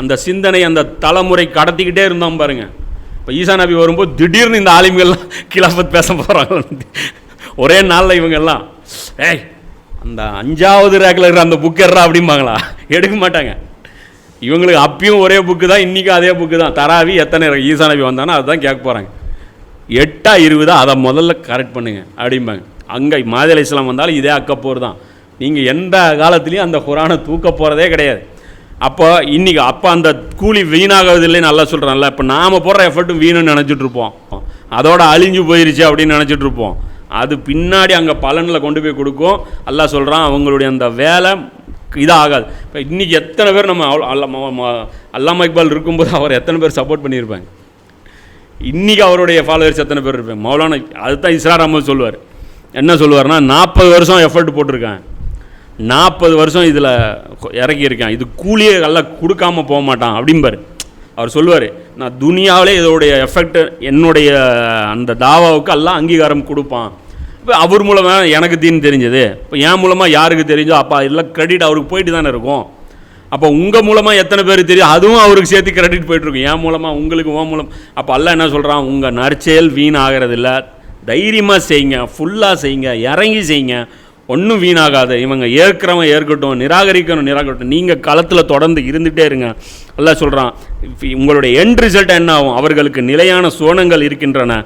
அந்த சிந்தனை அந்த தலைமுறை கடத்திக்கிட்டே இருந்தோம் பாருங்க. இப்போ ஈசா நபி வரும்போது திடீர்னு இந்த ஆலிம்கள்லாம் கிலாஃபத் பேச போகிறாங்க ஒரே நாளில் இவங்கெல்லாம் ஏய் அந்த அஞ்சாவது ரேக்கில் இருக்கிற அந்த புக் எறா அப்படிம்பாங்களா? எடுக்க மாட்டாங்க. இவங்களுக்கு அப்பயும் ஒரே புக்கு தான் இன்றைக்கும் அதே புக்கு தான். தராவி எத்தனை இருக்கு? ஈசா நபி வந்தானோ அதுதான் கேட்க போகிறாங்க எட்டா இருபதா அதை முதல்ல கரெக்ட் பண்ணுங்க அப்படிம்பாங்க. அங்கே மாதிரி இஸ்லாம் வந்தாலும் இதே அக்கப்போர் தான். நீங்கள் எந்த காலத்துலேயும் அந்த குரானை தூக்க போகிறதே கிடையாது. அப்போ இன்றைக்கி அப்போ அந்த கூலி வீணாகிறது இல்லைன்னு நல்லா சொல்கிறான்ல இப்போ நாம் போடுற எஃபர்ட்டும் வீணுன்னு நினச்சிட்ருப்போம் அதோட அழிஞ்சு போயிருச்சு அப்படின்னு நினச்சிட்ருப்போம் அது பின்னாடி அங்கே பலனில் கொண்டு போய் கொடுக்கும். எல்லாம் சொல்கிறான் அவங்களுடைய அந்த வேலை இதாகாது. இப்போ இன்றைக்கி எத்தனை பேர் நம்ம அவ்வளோ அல்லா ம- ம- அல்லாமா இக்பால் இருக்கும்போது அவர் எத்தனை பேர் சப்போர்ட் பண்ணியிருப்பாங்க? இன்றைக்கி அவருடைய ஃபாலோவர்ஸ் எத்தனை பேர் இருப்பாங்க? மௌலானா அதுதான் இஸ்ரார் அஹமது சொல்லுவார். என்ன சொல்லுவார்னா நாற்பது வருஷம் எஃபர்ட் போட்டிருக்கேன் நாற்பது வருஷம் இதில் இறக்கியிருக்கேன் இது கூலியே எல்லாம் கொடுக்காம போக மாட்டான் அப்படிம்பார் அவர் சொல்லுவார் நான் துனியாவிலே இதோடைய எஃபெக்ட் என்னுடைய அந்த தாவாவுக்கு எல்லாம் அங்கீகாரம் கொடுப்பான். இப்போ அவர் மூலமாக எனக்கு தீன் தெரிஞ்சது. இப்போ என் மூலமாக யாருக்கு தெரிஞ்சோ அப்போ எல்லாம் கிரெடிட் அவருக்கு போயிட்டு தானே இருக்கும். அப்போ உங்கள் மூலமாக எத்தனை பேர் தெரியும்? அதுவும் அவருக்கு சேர்த்து கிரெடிட் போயிட்டுருக்கும் என் மூலமாக உங்களுக்கு உன் மூலம் அப்போ எல்லாம் என்ன சொல்கிறான் உங்கள் நற்செயல் வீண் ஆகிறதில்ல தைரியமாக செய்யுங்க ஃபுல்லாக செய்யுங்க. இறங்கி செய்யுங்க. ஒன்றும் வீணாகாது. இவங்க ஏற்கிறவன் ஏற்கட்டும் நிராகரிக்கணும் நிராகட்டும். நீங்கள் களத்தில் தொடர்ந்து இருந்துகிட்டே இருங்க. எல்லாம் சொல்கிறான் உங்களுடைய எண்ட் ரிசல்ட் என்ன ஆகும்? அவர்களுக்கு நிலையான சோனங்கள் இருக்கின்றன.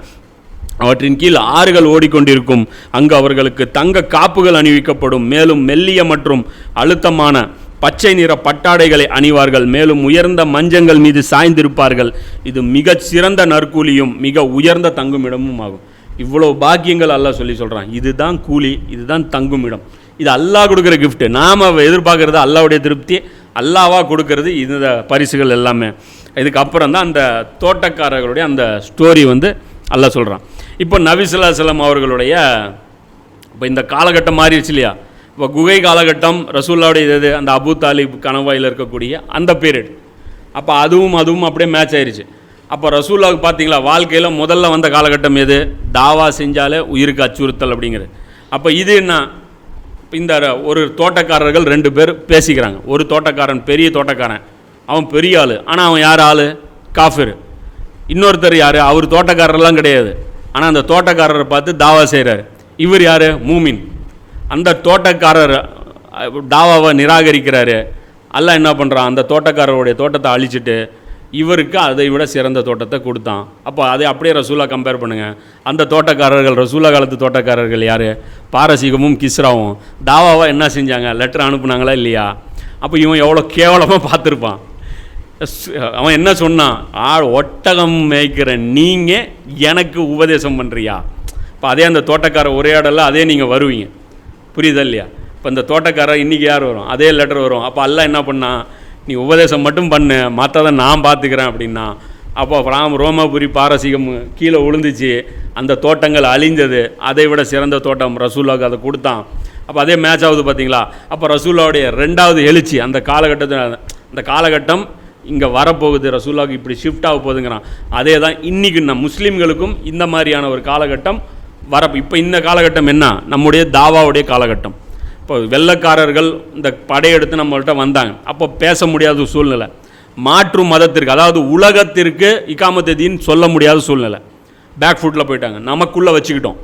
அவற்றின் கீழ் ஆறுகள் ஓடிக்கொண்டிருக்கும். அங்கு அவர்களுக்கு தங்க காப்புகள் அணிவிக்கப்படும். மேலும் மெல்லிய மற்றும் அழுத்தமான பச்சை நிற பட்டாடைகளை அணிவார்கள். மேலும் உயர்ந்த மஞ்சங்கள் மீது சாய்ந்திருப்பார்கள். இது மிகச் சிறந்த நற்கூலியும் மிக உயர்ந்த தங்குமிடமும் ஆகும். இவ்வளோ பாக்கியங்கள் அல்லா சொல்லி சொல்கிறான் இதுதான் கூலி இதுதான் தங்கும் இடம் இது அல்லாஹ் கொடுக்குற கிஃப்ட்டு நாம் எதிர்பார்க்குறது அல்லாவுடைய திருப்தி அல்லாவாக கொடுக்கறது இந்த பரிசுகள் எல்லாமே. இதுக்கப்புறம் தான் அந்த தோட்டக்காரர்களுடைய அந்த ஸ்டோரி வந்து அல்லாஹ் சொல்கிறான் இப்போ நபிசுல்லா செல்லம் அவர்களுடைய இப்போ இந்த காலகட்டம் மாறிடுச்சு இல்லையா? இப்போ குகை காலகட்டம் ரசூல்லாவுடைய இது அந்த அபு தாலிப் கணவாயில் இருக்கக்கூடிய அந்த பீரியட் அப்போ அதுவும் அதுவும் அப்படியே மேட்ச் ஆயிடுச்சு அப்போ ரசூல்லாவுக்கு பார்த்தீங்களா வாழ்க்கையில் முதல்ல வந்த காலகட்டம் எது? தாவா செஞ்சாலே உயிருக்கு அச்சுறுத்தல் அப்படிங்கிறது. அப்போ இது என்ன? இந்த ஒரு தோட்டக்காரர்கள் ரெண்டு பேர் பேசிக்கிறாங்க. ஒரு தோட்டக்காரன் பெரிய தோட்டக்காரன். அவன் பெரிய ஆள். ஆனால் அவன் யார் ஆள்? காஃபிர். இன்னொருத்தர் யார்? அவர் தோட்டக்காரர்லாம் கிடையாது. ஆனால் அந்த தோட்டக்காரரை பார்த்து தாவா செய்கிறார் இவர் யார்? மூமின். அந்த தோட்டக்காரர் தாவாவை நிராகரிக்கிறாரு. எல்லாம் என்ன பண்ணுறான் அந்த தோட்டக்காரருடைய தோட்டத்தை அழிச்சிட்டு இவருக்கு அதை விட சிறந்த தோட்டத்தை கொடுத்தான். அப்போ அதை அப்படியே ரசூலா கம்பேர் பண்ணுங்கள் அந்த தோட்டக்காரர்கள் ரசூலா காலத்து தோட்டக்காரர்கள் யார்? பாரசீகமும் கிஸ்ராவும். தாவாவாக என்ன செஞ்சாங்க? லெட்டர் அனுப்புனாங்களா இல்லையா? அப்போ இவன் எவ்வளோ கேவலமாக பார்த்துருப்பான். அவன் என்ன சொன்னான்? ஆ ஒட்டகம் மேய்க்கிற நீங்கள் எனக்கு உபதேசம் பண்ணுறியா இப்போ அதே அந்த தோட்டக்கார உரையாடலில் அதே நீங்கள் வருவீங்க. புரியுதா இல்லையா? இப்போ இந்த தோட்டக்காரர் இன்றைக்கி யார் வரும்? அதே லெட்டர் வரும். அப்போ அல்ல என்ன பண்ணான்? நீ உபதேசம் மட்டும் பண்ணு மற்றதை நான் பார்த்துக்கிறேன் அப்படின்னா அப்போ ராம் ரோமாபுரி பாரசீகம் கீழே விழுந்துச்சு அந்த தோட்டங்கள் அழிஞ்சது அதை விட சிறந்த தோட்டம் ரசூலாவுக்கு அதை கொடுத்தான். அப்போ அதே மேட்ச் ஆகுது பார்த்தீங்களா? அப்போ ரசூலாவுடைய ரெண்டாவது எழுச்சி அந்த காலகட்டத்தில் அந்த காலகட்டம் இங்கே வரப்போகுது ரசூலாவுக்கு இப்படி ஷிஃப்ட் ஆக போகுதுங்கிறான். அதே தான் இன்றைக்கி நம் முஸ்லீம்களுக்கும் இந்த மாதிரியான ஒரு காலகட்டம் வர இப்போ இந்த காலகட்டம் என்ன? நம்முடைய தாவாவுடைய காலகட்டம். இப்போ வெள்ளைக்காரர்கள் இந்த படையெடுத்து நம்மள்கிட்ட வந்தாங்க. அப்போ பேச முடியாத சூழ்நிலை. மாற்று மதத்திற்கு அதாவது உலகத்திற்கு இக்காமத்து சொல்ல முடியாத சூழ்நிலை. பேக் ஃபுட்டில் போயிட்டாங்க. நமக்குள்ளே வச்சுக்கிட்டோம்.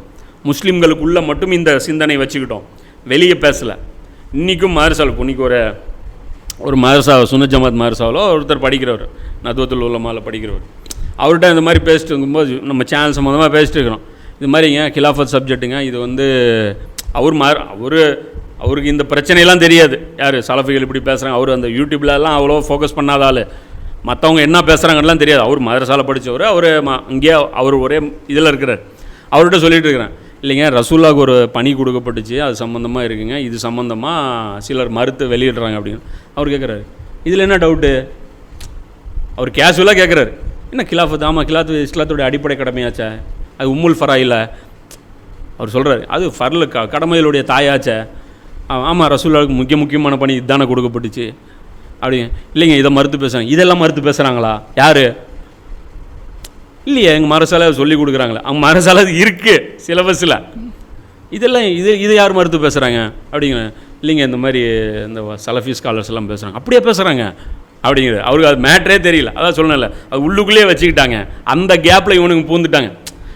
முஸ்லீம்களுக்குள்ளே மட்டும் இந்த சிந்தனை வச்சுக்கிட்டோம். வெளியே பேசலை. இன்றைக்கும் மாரிசால் இன்றைக்கி ஒரு ஒரு மதரசா சுன்ன ஜமாத் மதரசாவில் ஒருத்தர் படிக்கிறவர் நதுவத்துல் உலமாவில் படிக்கிறவர். அவர்கிட்ட இந்த மாதிரி பேசிட்டு இருக்கும்போது நம்ம சேனல் சம்மந்தமாக பேசிட்டு இருக்கிறோம். இது மாதிரிங்க கிலாஃபத் சப்ஜெக்ட்டுங்க இது வந்து அவர் மா அவர் அவருக்கு இந்த பிரச்சனையெல்லாம் தெரியாது. யார்? சலஃபிகள் இப்படி பேசுகிறாங்க அவர் அந்த யூடியூப்லலாம் அவ்வளோ ஃபோக்கஸ் பண்ணாத ஆள். மற்றவங்க என்ன பேசுகிறாங்கலாம் தெரியாது. அவர் மதரசாவில் படித்தவர் அவர் அங்கேயே அவர் ஒரே இதில் இருக்கிறார். அவர்கிட்ட சொல்லிட்டு இருக்கிறேன். இல்லைங்க ரசூல்லாவுக்கு ஒரு பணி கொடுக்கப்பட்டுச்சு. அது சம்மந்தமாக இருக்குங்க. இது சம்மந்தமாக சிலர் மறுத்து வெளியிடுறாங்க அப்படின்னு அவர் கேட்குறாரு இதில் என்ன டவுட்டு அவர் கேஷுவலாக கேட்குறாரு என்ன கிலாஃபத் ஆமாம் கிலாத்து இஸ்லாத்துடைய அடிப்படை கடமையாச்சே. அது உம்முல் ஃபராயில் அவர் சொல்கிறாரு அது ஃபர்லு க கடமைகளுடைய தாயாச்சே. ஆமாம் ரசூல்லாவுக்கு முக்கிய முக்கியமான பணி இதுதானே கொடுக்கப்பட்டுச்சு. அப்படி இல்லைங்க இதை மறுத்து பேசுகிறாங்க இதெல்லாம் மறுத்து பேசுகிறாங்களா யார்? இல்லையே எங்கள் மரசாலை சொல்லி கொடுக்குறாங்களே. அவங்க மரசாலை இருக்குது சிலபஸில். இதெல்லாம் இது இது யார் மறுத்து பேசுகிறாங்க அப்படிங்கிற இல்லைங்க இந்த மாதிரி இந்த சலஃபி ஸ்காலர்ஸ் எல்லாம் பேசுகிறாங்க அப்படியே பேசுகிறாங்க அப்படிங்கிறது. அவருக்கு அது மேட்ரே தெரியல. அதான் சொல்லணும்ல அது உள்ளுக்குள்ளேயே வச்சுக்கிட்டாங்க. அந்த கேப்பில் இவனுங்க பூந்துட்டாங்க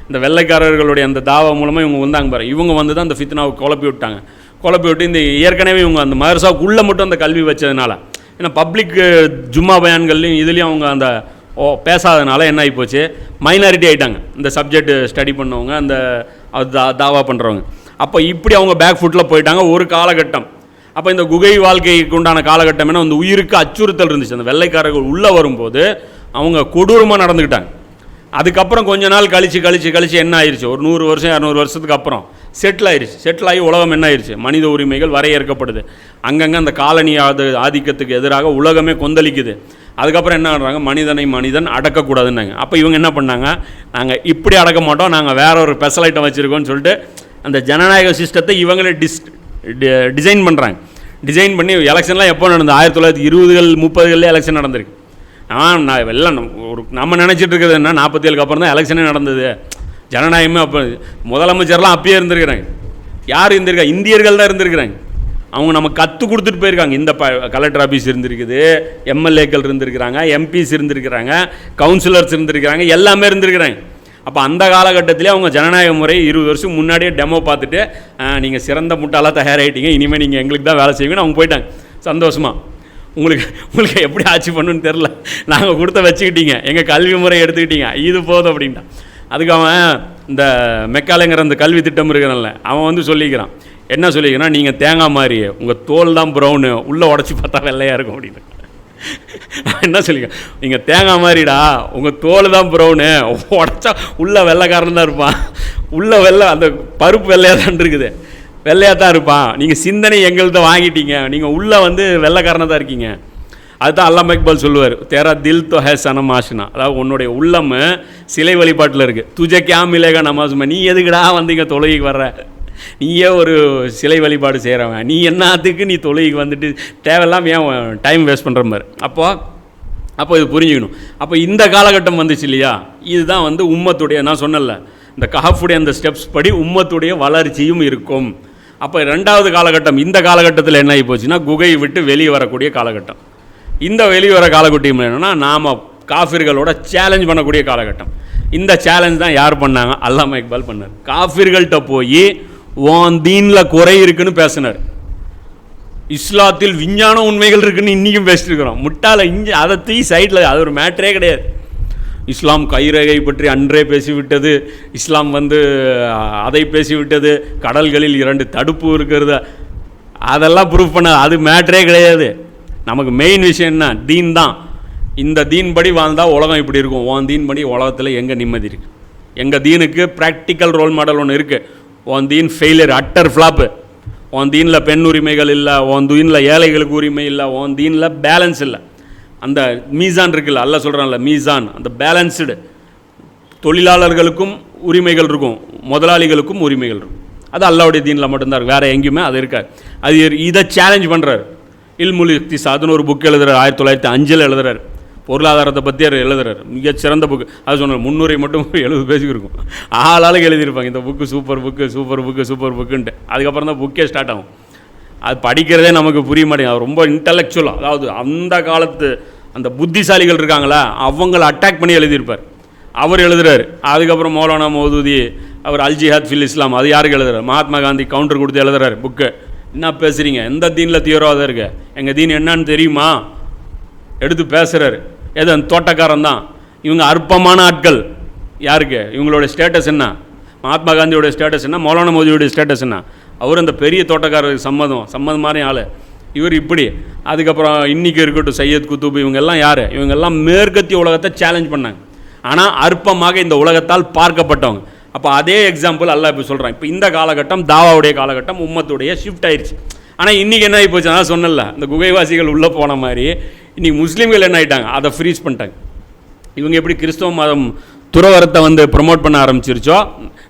இந்த வெள்ளைக்காரர்களுடைய அந்த தாவா மூலமாக இவங்க வந்தாங்க பாரு. இவங்க வந்து தான் அந்த ஃபித்னாவை குழப்பி விட்டாங்க. குழப்பி விட்டு இந்த ஏற்கனவே இவங்க அந்த மதரசாவுக்குள்ளே மட்டும் அந்த கல்வி வச்சதுனால. ஏன்னா பப்ளிக் ஜும்மா பயான்கள்லையும் இதுலேயும் அவங்க அந்த ஓ பேசாதனால என்ன ஆகி போச்சு? மைனாரிட்டி ஆகிட்டாங்க இந்த சப்ஜெக்ட் ஸ்டடி பண்ணவங்க அந்த அது தா- தாவா பண்ணுறவங்க அப்போ இப்படி அவங்க பேக் ஃபுட்டில் போயிட்டாங்க ஒரு காலகட்டம். அப்போ இந்த குகை வாழ்க்கைக்கு உண்டான காலகட்டம் என்ன? அந்த உயிருக்கு அச்சுறுத்தல் இருந்துச்சு. அந்த வெள்ளைக்காரர்கள் உள்ளே வரும்போது அவங்க கொடூரமாக நடந்துக்கிட்டாங்க அதுக்கப்புறம் கொஞ்ச நாள் கழிச்சு கழிச்சு கழித்து என்ன ஆயிடுச்சு ஒரு நூறு வருஷம் இரநூறு வருஷத்துக்கு அப்புறம். செட்டில் ஆயிடுச்சு செட்டில் ஆகி உலகம் என்ன ஆயிடுச்சு மனித உரிமைகள் வரையறுக்கப்படுது. அங்கங்கே அந்த காலனி ஆது ஆதிக்கத்துக்கு எதிராக உலகமே கொந்தளிக்குது. அதுக்கப்புறம் என்ன பண்ணுறாங்க மனிதனை மனிதன் அடக்கக்கூடாதுன்னாங்க. அப்போ இவங்க என்ன பண்ணாங்க? நாங்கள் இப்படி அடக்க மாட்டோம். நாங்கள் வேற ஒரு ஸ்பெஷல் ஐட்டம் வச்சுருக்கோம்னு சொல்லிட்டு அந்த ஜனநாயக சிஸ்டத்தை இவங்களே டிஸ் டிசைன் பண்ணுறாங்க டிசைன் பண்ணி எலெக்ஷன்லாம் எப்போ நடந்தது? ஆயிரத்தி தொள்ளாயிரத்தி இருபதுகள் முப்பதுகளில் எலெக்ஷன் நடந்திருக்கு. நான் நான் எல்லாம் ஒரு நம்ம நினச்சிட்டு இருக்கிறது என்ன? நாற்பத்தி ஏழுக்கு அப்புறம் தான் எலெக்ஷனே நடந்தது. ஜனநாயகமே அப்போ முதலமைச்சர்லாம் அப்பயே இருந்திருக்கிறாங்க. யார் இருந்திருக்கா? இந்தியர்கள் தான் இருந்திருக்கிறாங்க. அவங்க நம்ம கற்றுக் கொடுத்துட்டு போயிருக்காங்க. இந்த ப கலெக்டர் ஆஃபீஸ் இருந்திருக்குது எம்எல்ஏக்கள் இருந்திருக்கிறாங்க எம்பிஸ் இருந்திருக்கிறாங்க கவுன்சிலர்ஸ் இருந்திருக்கிறாங்க எல்லாமே இருந்திருக்கிறாங்க. அப்போ அந்த காலகட்டத்திலே அவங்க ஜனநாயக முறை இருபது வருஷம் முன்னாடியே டெமோ பார்த்துட்டு நீங்கள் சிறந்த முட்டாளாக தயாராகிட்டீங்க இனிமேல் நீங்கள் எங்களுக்கு தான் வேலை செய்வீங்கன்னு அவங்க போயிட்டாங்க. சந்தோஷமாக உங்களுக்கு உங்களுக்கு எப்படி ஆட்சி பண்ணுன்னு தெரில நாங்கள் கொடுத்த வச்சுக்கிட்டீங்க. எங்கள் கல்வி முறை எடுத்துக்கிட்டீங்க. இது போதும் அப்படின்ட்டா அதுக்கு அவன் இந்த மெக்காலைங்கிற அந்த கல்வி திட்டம் இருக்கிறான்ல அவன் வந்து சொல்லிக்கிறான். என்ன சொல்லிக்கிறான் நீங்கள் தேங்காய் மாதிரி உங்கள் தோல் தான் ப்ரௌனு உள்ளே உடச்சி பார்த்தா வெள்ளையாக இருக்கும் அப்படின்னு. என்ன சொல்லிக்க நீங்கள் தேங்காய் மாதிரிடா உங்கள் தோல் தான் ப்ரௌனு உடச்சா உள்ளே வெள்ளைக்காரன் தான் இருப்பான். உள்ளே வெள்ளை அந்த பருப்பு வெள்ளையாக தான் இருக்குது. வெள்ளையாக தான் இருப்பான். நீங்கள் சிந்தனை எங்கள்கிட்ட வாங்கிட்டீங்க. நீங்கள் உள்ளே வந்து வெள்ளைக்காரனாக தான் இருக்கீங்க. அதுதான் அல்லாம இக்பால் சொல்லுவார் தேரா தில் தோ ஹே சனம் ஆஷினா. அதாவது உன்னுடைய உள்ளம் சிலை வழிபாட்டில் இருக்குது துஜ கே மிலேகா நமாசுமா நீ எதுக்குடா வந்து இங்கே தொழுகைக்கு வர்ற? நீயே ஒரு சிலை வழிபாடு செய்கிறவன் நீ என்னத்துக்கு நீ தொழுகைக்கு வந்துட்டு தேவையில்லாம ஏன் டைம் வேஸ்ட் பண்ணுற மாதிரி? அப்போது அப்போ இது புரிஞ்சுக்கணும். அப்போ இந்த காலகட்டம் வந்துச்சு இல்லையா? இதுதான் வந்து உம்மத்துடைய நான் சொன்னல இந்த கஹஃபுடைய அந்த ஸ்டெப்ஸ் படி உம்மத்துடைய வளர்ச்சியும் இருக்கும். அப்போ ரெண்டாவது காலகட்டம் இந்த காலகட்டத்தில் என்ன ஆகி போச்சுன்னா குகையை விட்டு வெளியே வரக்கூடிய காலகட்டம். இந்த வெளிவர காலகட்டம் என்னென்னா நாம் காஃபிர்களோட சேலஞ்ச் பண்ணக்கூடிய காலகட்டம். இந்த சேலஞ்ச் தான் யார் பண்ணாங்க? அல்லாம இக்பால் பண்ணார். காஃபிர்கள்ட்ட போய் ஓன் தீனில் குறை இருக்குன்னு பேசினார். இஸ்லாத்தில் விஞ்ஞான உண்மைகள் இருக்குன்னு இன்றைக்கும் பேசிட்டு இருக்கிறோம் முட்டாள இஞ்சி அதை தீ சைடில் அது ஒரு மேட்டரே கிடையாது. இஸ்லாம் கைரேகை பற்றி அன்றே பேசிவிட்டது. இஸ்லாம் வந்து அதை பேசிவிட்டது. கடல்களில் இரண்டு தடுப்பு இருக்கிறது. அதெல்லாம் ப்ரூஃப் பண்ண அது மேட்டரே கிடையாது. நமக்கு மெயின் விஷயம் என்ன? தீன் தான் இந்த தீன் படி வாழ்ந்தால் உலகம் இப்படி இருக்கும். உன் தீன் படி உலகத்தில் எங்கே நிம்மதி இருக்குது எங்கள் தீனுக்கு ப்ராக்டிக்கல் ரோல் மாடல் ஒன்று இருக்குது உன் தீன் ஃபெயிலியர் அட்டர் ஃப்ளாப்பு உன் தீனில் பெண் உரிமைகள் இல்லை உன் தீனில் ஏழைகளுக்கு உரிமை இல்லை உன் தீனில் பேலன்ஸ் இல்லை. அந்த மீசான் இருக்குல்ல அல்ல சொல்கிறான்ல மீசான். அந்த பேலன்ஸ்டு தொழிலாளர்களுக்கும் உரிமைகள் இருக்கும். முதலாளிகளுக்கும் உரிமைகள் இருக்கும். அது அல்லாவுடைய தீனில் மட்டும்தான் இருக்கும் வேறு எங்கேயுமே அது இருக்காது. அது இதை சேலஞ்ச் பண்ணுறாரு இல்முல் இக்திசாதுன்னு ஒரு புக் எழுதுறாரு. ஆயிரத்தி தொள்ளாயிரத்தி அஞ்சில் எழுதுறாரு. பொருளாதாரத்தை பற்றி அவர் எழுதுறாரு. மிகச்சிறந்த புக்கு அது சொன்னார் முன்னுரை மட்டும் எழுபது பேஜுக்கு இருக்கும். ஆளாளுக்கு எழுதியிருப்பாங்க. இந்த book super book super book super புக்குன்ட்டு அதுக்கப்புறம் தான் புக்கே ஸ்டார்ட் ஆகும். அது படிக்கிறதே நமக்கு புரிய மாட்டேங்குது. ரொம்ப இன்டலெக்சுவலாக அதாவது அந்த காலத்து அந்த புத்திசாலிகள் இருக்காங்களா அவங்கள அட்டாக் பண்ணி எழுதியிருப்பார். அவர் எழுதுறாரு. அதுக்கப்புறம் மௌலானா மௌதூதி அவர் அல்ஜிஹாத் ஃபில் இஸ்லாம் அது யாருக்கு எழுதுறாரு? மகாத்மா காந்தி கவுண்டர் கொடுத்து எழுதுறாரு புக்கு என்ன பேசுகிறீங்க எந்த தீனில் தீவிரவாதம் இருக்கு? எங்கள் தீன் என்னன்னு தெரியுமா? எடுத்து பேசுகிறாரு எது அந்த தோட்டக்காரன் தான். இவங்க அற்பமான ஆட்கள். யாருக்கு? இவங்களோட ஸ்டேட்டஸ் என்ன? மகாத்மா காந்தியோட ஸ்டேட்டஸ் என்ன? மௌலான மோதியோட ஸ்டேட்டஸ் என்ன? அவர் அந்த பெரிய தோட்டக்காரருக்கு சம்மதம். சம்மதம் மாதிரி ஆள். இவர் இப்படி. அதுக்கப்புறம் இன்றைக்கி இருக்கட்டும் சையத் குத்தூப் இவங்கெல்லாம் யார்? இவங்கெல்லாம் மேற்கத்திய உலகத்தை சேலஞ்ச் பண்ணாங்க. ஆனால் அற்பமாக இந்த உலகத்தால் பார்க்கப்பட்டவங்க. அப்போ அதே எக்ஸாம்பிள் அல்லாஹ் இப்போ சொல்கிறான் இப்போ இந்த காலகட்டம் தாவாவுடைய காலகட்டம் உம்மத்துடைய ஷிஃப்ட் ஆயிடுச்சு ஆனால் இன்றைக்கி என்ன ஆகி போச்சு அதான் சொன்னல இந்த குகைவாசிகள் உள்ளே போன மாதிரி இன்றைக்கி முஸ்லீம்கள் என்ன ஆயிட்டாங்க? அதை ஃப்ரீஸ் பண்ணிட்டாங்க. இவங்க எப்படி கிறிஸ்தவ மதம் துறவரத்தை வந்து ப்ரொமோட் பண்ண ஆரம்பிச்சிருச்சோ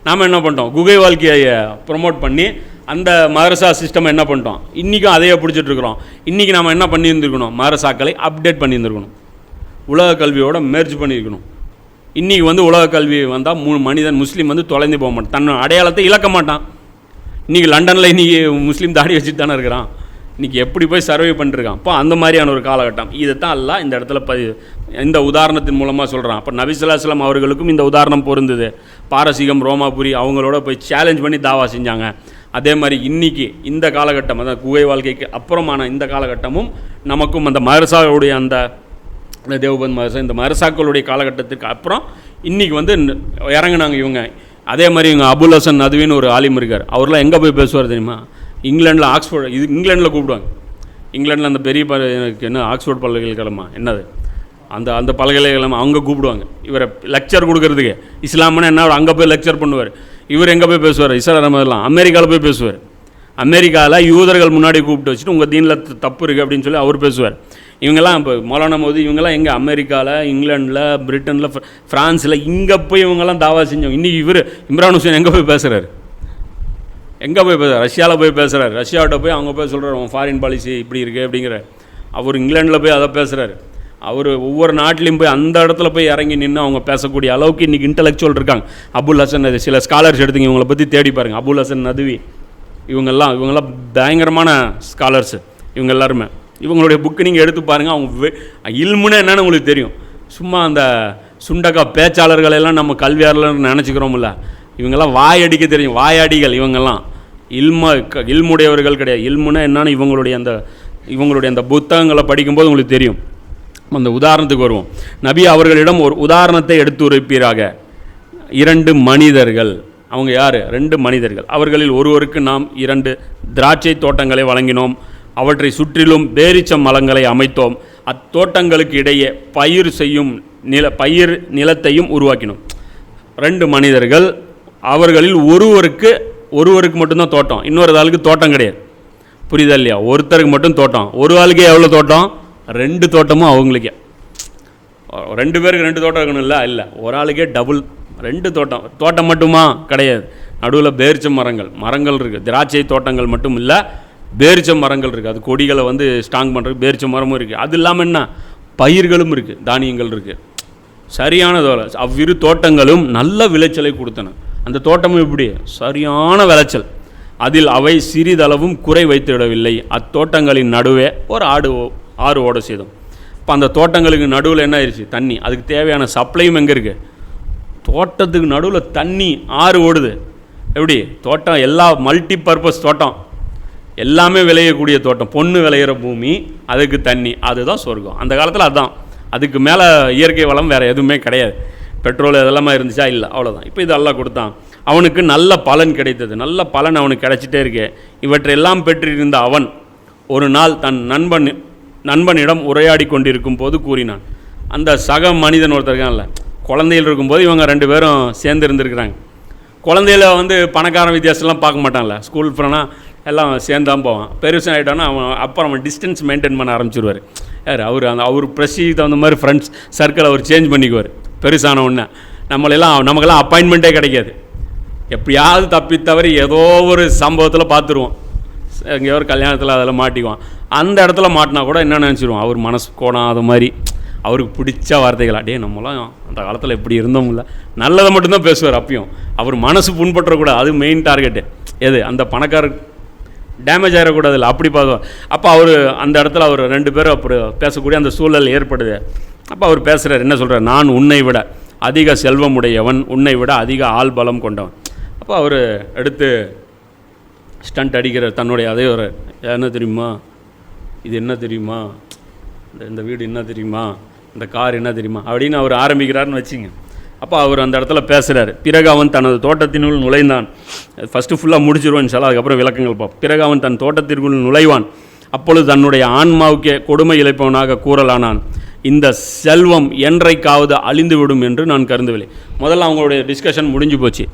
நாம் என்ன பண்ணிட்டோம்? குகை வாழ்க்கையை ப்ரொமோட் பண்ணி அந்த மதரசா சிஸ்டம் என்ன பண்ணிட்டோம்? இன்றைக்கும் அதையே பிடிச்சிட்ருக்குறோம் இன்றைக்கி நாம் என்ன பண்ணியிருந்துருக்கணும்? மதரசாக்களை அப்டேட் பண்ணியிருந்துருக்கணும். உலக கல்வியோட மேர்ஜ் பண்ணியிருக்கணும். இன்றைக்கி வந்து உலக கல்வி வந்தால் மூணு மனிதன் முஸ்லீம் வந்து தொலைந்து போக மாட்டான். தன் அடையாளத்தை இழக்க மாட்டான். இன்றைக்கி லண்டனில் இன்றைக்கி முஸ்லீம் தாடி வச்சுட்டு தானே இருக்கிறான். இன்றைக்கி எப்படி போய் சர்வே பண்ணிருக்கான்? அப்போ அந்த மாதிரியான ஒரு காலகட்டம். இதைத்தான் அல்ல இந்த இடத்துல ப இந்த உதாரணத்தின் மூலமாக சொல்கிறான் அப்போ நபிசுல்லாஸ்லாம் அவர்களுக்கும் இந்த உதாரணம் பொருந்தது. பாரசீகம் ரோமாபுரி அவங்களோட போய் சேலஞ்ச் பண்ணி தாவா செஞ்சாங்க. அதே மாதிரி இன்னைக்கு இந்த காலகட்டம் அதான் குகை வாழ்க்கைக்கு அப்புறமான இந்த காலகட்டமும் நமக்கும் அந்த மதரசாவுடைய அந்த தேவபந்த் மதரசா இந்த மதரசாக்களுடைய காலகட்டத்திற்கு அப்புறம் இன்றைக்கி வந்து இறங்குனாங்க இவங்க. அதே மாதிரி இவங்க அபுல் ஹசன் அதுவின்னு ஒரு ஆலிம் இருக்கார். அவர்லாம் எங்கே போய் பேசுவார் தெரியுமா? இங்கிலாண்டில் ஆக்ஸ்ஃபோர்டு இது இங்கிலாண்டில் கூப்பிடுவாங்க. இங்கிலாண்டில் அந்த பெரிய ப எனக்கு என்ன ஆக்ஸ்ஃபோர்ட் பல்கலைக்கழகமா என்னது? அந்த அந்த பல்கலைக்கழகம் அவங்க கூப்பிடுவாங்க. இவரை லெக்சர் கொடுக்கறதுக்கு. இஸ்லாம்னா என்ன அங்கே போய் லெக்சர் பண்ணுவார். இவர் எங்கே போய் பேசுவார்? இஸ்லாம் ரமதெல்லாம் அமெரிக்காவில் போய் பேசுவார். அமெரிக்காவில் யூதர்கள் முன்னாடி கூப்பிட்டு வச்சுட்டு உங்கள் தீனில் தப்பு இருக்குது அப்படின்னு சொல்லி அவர் பேசுவார். இவங்கெல்லாம் இப்போ மௌலானா மோதி இவங்கெல்லாம் எங்கே? அமெரிக்காவில் இங்கிலாண்டில் பிரிட்டனில் ஃப்ரான்ஸில் இங்கே போய் இவங்கெல்லாம் தாவா செஞ்சோம் இன்றைக்கி இவர் இம்ரான் ஹுசேன் எங்கே போய் பேசுகிறாரு எங்கே போய் பேசுகிறார் ரஷ்யாவில் போய் பேசுகிறார் ரஷ்யாவிட்ட போய் அவங்க போய் சொல்கிறார் உன் ஃபாரின் பாலிசி இப்படி இருக்குது அப்படிங்கிற. அவர் இங்கிலாண்டில் போய் அதை பேசுகிறாரு அவர் ஒவ்வொரு நாட்டிலையும் போய் அந்த இடத்துல போய் இறங்கி நின்று அவங்க பேசக்கூடிய அளவுக்கு இன்றைக்கி இன்டலெக்சுவல் இருக்காங்க. அபுல் ஹசன் அது சில ஸ்காலர்ஸ் எடுத்துங்க இவங்களை பற்றி தேடி பாருங்கள் அபுல் ஹசன் நதுவி இவங்கெல்லாம் இவங்கெல்லாம் பயங்கரமான ஸ்காலர்ஸு இவங்க எல்லாருமே. இவங்களுடைய புக்கு நீங்கள் எடுத்து பாருங்கள் அவங்க வே- இல்முன்னு உங்களுக்கு தெரியும். சும்மா அந்த சுண்டக்கா பேச்சாளர்கள் எல்லாம் நம்ம கல்வியாளர்னு நினச்சிக்கிறோம்ல. இவங்கெல்லாம் வாயடிக்க தெரியும். வாயாடிகள் இவங்கெல்லாம். இல்ம க- இல்முடையவர்கள் கிடையாது. இல்முன்னா என்னன்னு இவங்களுடைய அந்த இவங்களுடைய அந்த புத்தகங்களை படிக்கும்போது உங்களுக்கு தெரியும். அந்த உதாரணத்துக்கு வருவோம். நபி அவர்களிடம் ஒரு உதாரணத்தை எடுத்து உரைப்பீராக இரண்டு மனிதர்கள். அவங்க யார்? ரெண்டு மனிதர்கள். அவர்களில் ஒருவருக்கு நாம் இரண்டு திராட்சை தோட்டங்களை வழங்கினோம். அவற்றை சுற்றிலும் பேரிச்சம் மலங்களை அமைத்தோம். அத்தோட்டங்களுக்கு இடையே பயிர் செய்யும் நில பயிர் நிலத்தையும் உருவாக்கினோம். ரெண்டு மனிதர்கள் அவர்களில் ஒருவருக்கு ஒருவருக்கு மட்டும்தான் தோட்டம். இன்னொரு ஆளுக்கு தோட்டம் கிடையாது. புரியுதா இல்லையா? ஒருத்தருக்கு மட்டும் தோட்டம். ஒரு ஆளுக்கே எவ்வளோ தோட்டம்? ரெண்டு தோட்டமும் அவங்களுக்கே. ரெண்டு பேருக்கு ரெண்டு தோட்டம் இருக்கணும்ல இல்லை? ஒரு ஆளுக்கே டபுள் ரெண்டு தோட்டம். தோட்டம் மட்டுமா? கிடையாது. நடுவில் பேரிச்ச மரங்கள். மரங்கள் இருக்குது திராட்சை தோட்டங்கள் மட்டும் இல்லை. பேரிச்ச மரங்கள் இருக்குது அது கொடிகளை வந்து ஸ்ட்ராங் பண்ணுறதுக்கு பேரிச்ச மரமும் இருக்குது அது இல்லாமல் என்ன? பயிர்களும் இருக்குது தானியங்கள் இருக்குது சரியான அவ்விரு தோட்டங்களும் நல்ல விளைச்சலை கொடுத்தன. அந்த தோட்டமும் எப்படி? சரியான விளைச்சல். அதில் அவை சிறிதளவும் குறை வைத்துவிடவில்லை அத்தோட்டங்களின் நடுவே ஒரு ஆடு ஓ- ஆறு ஓட செய்தோம். இப்போ அந்த தோட்டங்களுக்கு நடுவில் என்ன ஆயிடுச்சு தண்ணி. அதுக்கு தேவையான சப்ளையும் எங்கே இருக்குது தோட்டத்துக்கு நடுவில் தண்ணி ஆறு ஓடுது. எப்படி? தோட்டம் எல்லா மல்டி பர்பஸ் தோட்டம். எல்லாமே விளையக்கூடிய தோட்டம். பொண்ணு விளையிற பூமி அதுக்கு தண்ணி. அதுதான் சொர்க்கம். அந்த காலத்தில் அதுதான் அதுக்கு மேலே இயற்கை வளம் வேறு எதுவுமே கிடையாது. பெட்ரோல் இதெல்லாமே இருந்துச்சா? இல்லை. அவ்வளோதான் இப்போ இதெல்லாம் கொடுத்தான். அவனுக்கு நல்ல பலன் கிடைத்தது. நல்ல பலன் அவனுக்கு கிடைச்சிட்டே இருக்கு. இவற்றையெல்லாம் பெற்றிருந்த அவன் ஒரு நாள் தன் நண்பன் நண்பனிடம் உரையாடி கொண்டிருக்கும் போது கூறினான். அந்த சக மனிதன் ஒருத்தர் இருக்கான்ல. இருக்கும்போது இவங்க ரெண்டு பேரும் சேர்ந்து இருந்திருக்கிறாங்க. குழந்தையில வந்து பணக்காரன் வித்தியாசம்லாம் பார்க்க மாட்டான்ல. ஸ்கூல் ஃப்ரெண்டாக எல்லாம் சேர்ந்தான் போவான். பெருசாக ஆகிட்டான்னா அவன் அப்புறம் அவன் டிஸ்டன்ஸ் மெயின்டைன் பண்ண ஆரம்பிச்சிருவார். யார்? அவர் அந்த அவர் ப்ரெஸ்டீஜ் தகுந்த மாதிரி ஃப்ரெண்ட்ஸ் சர்க்கிள் அவர் சேஞ்ச் பண்ணிக்குவார். பெருசான ஒன்று நம்மளெல்லாம் நமக்கெல்லாம் அப்பாயின்மெண்ட்டே கிடைக்காது. எப்படியாவது தப்பி தவறி ஏதோ ஒரு சம்பவத்தில் பார்த்துருவோம் எங்கேயோ ஒரு கல்யாணத்தில் அதில் மாட்டிக்குவான். அந்த இடத்துல மாட்டினா கூட என்ன நினச்சிருவோம்? அவர் மனசு கோணாத மாதிரி. அவருக்கு பிடிச்ச வார்த்தைகள் அடே நம்மளாம் அந்த காலத்தில் எப்படி இருந்தோம்ல நல்லதை மட்டும்தான் பேசுவார் அப்பயும். அவர் மனசு புண்பற்றக்கூடாது அது மெயின் டார்கெட்டு எது? அந்த பணக்காரர் டேமேஜ் ஆகிடக்கூடாதுல்ல அப்படி பார்க்கும் அப்போ அவர் அந்த இடத்துல அவர் ரெண்டு பேரும் அப்படி பேசக்கூடிய அந்த சூழல் ஏற்படுது. அப்போ அவர் பேசுகிறார் என்ன சொல்கிறார் நான் உன்னை விட அதிக செல்வம் உடையவன் உன்னை விட அதிக ஆள் பலம் கொண்டவன். அப்போ அவர் எடுத்து ஸ்டண்ட் அடிக்கிற தன்னுடைய அதே ஒரு என்ன தெரியுமா? இது என்ன தெரியுமா? இந்த இந்த வீடு என்ன தெரியுமா? இந்த கார் என்ன தெரியுமா? அப்படின்னு அவர் ஆரம்பிக்கிறாருன்னு வச்சுங்க. அப்போ அவர் அந்த இடத்துல பேசுகிறார் பிறகு அவன் தனது தோட்டத்தினுள் நுழைந்தான். ஃபஸ்ட்டு ஃபுல்லாக முடிச்சிருவான் சார் அதுக்கப்புறம் விளக்கங்கள் பார்ப்போம். பிறகு அவன் தன் தோட்டத்திற்குள் நுழைவான். அப்பொழுது தன்னுடைய ஆன்மாவுக்கே கொடுமை இழைப்பவனாக கூறலானான். இந்த செல்வம் என்றைக்காவது அழிந்துவிடும் என்று நான் கருதவில்லை. முதல்ல அவங்களுடைய டிஸ்கஷன் முடிஞ்சு போச்சு.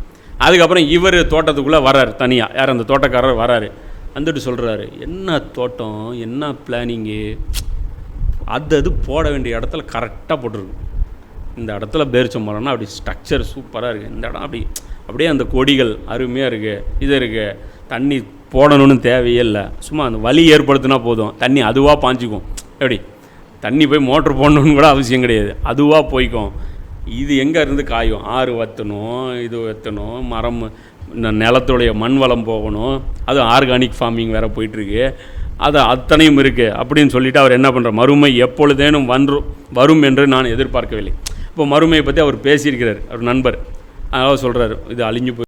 அதுக்கப்புறம் இவர் தோட்டத்துக்குள்ளே வராரு தனியாக யார் அந்த தோட்டக்காரர் வராரு. வந்துட்டு சொல்கிறாரு என்ன தோட்டம்? என்ன பிளானிங்கு அது அது போட வேண்டிய இடத்துல கரெக்டாக போட்டிருக்கு. இந்த இடத்துல பேரிச்சம் மரம்னா அப்படி ஸ்ட்ரக்சர் சூப்பராக இருக்குது இந்த இடம் அப்படி அப்படியே அந்த கொடிகள் அருமையாக இருக்குது இது இருக்குது தண்ணி போடணும்னு தேவையே இல்லை. சும்மா அந்த வலி ஏற்படுத்தினா போதும். தண்ணி அதுவாக பாஞ்சிக்கும். எப்படி? தண்ணி போய் மோட்ரு போடணுன்னு கூட அவசியம் கிடையாது. அதுவாக போய்க்கும். இது எங்கே இருந்து காயும்? ஆறு வற்றணும் இது வற்றணும் மரம் இந்த நிலத்துடைய மண் வளம் போகணும். அதுவும் ஆர்கானிக் ஃபார்மிங் வேறு போயிட்டுருக்கு. அது அத்தனையும் இருக்குது அப்படின்னு சொல்லிவிட்டு அவர் என்ன பண்ணுறார் மறுமை எப்பொழுதேனும் வன்று வரும் என்று நான் எதிர்பார்க்கவில்லை. இப்போ மறுமையை பற்றி அவர் பேசியிருக்கிறார் அவர் நண்பர். அதனால் சொல்கிறாரு இது அழிஞ்சு போய்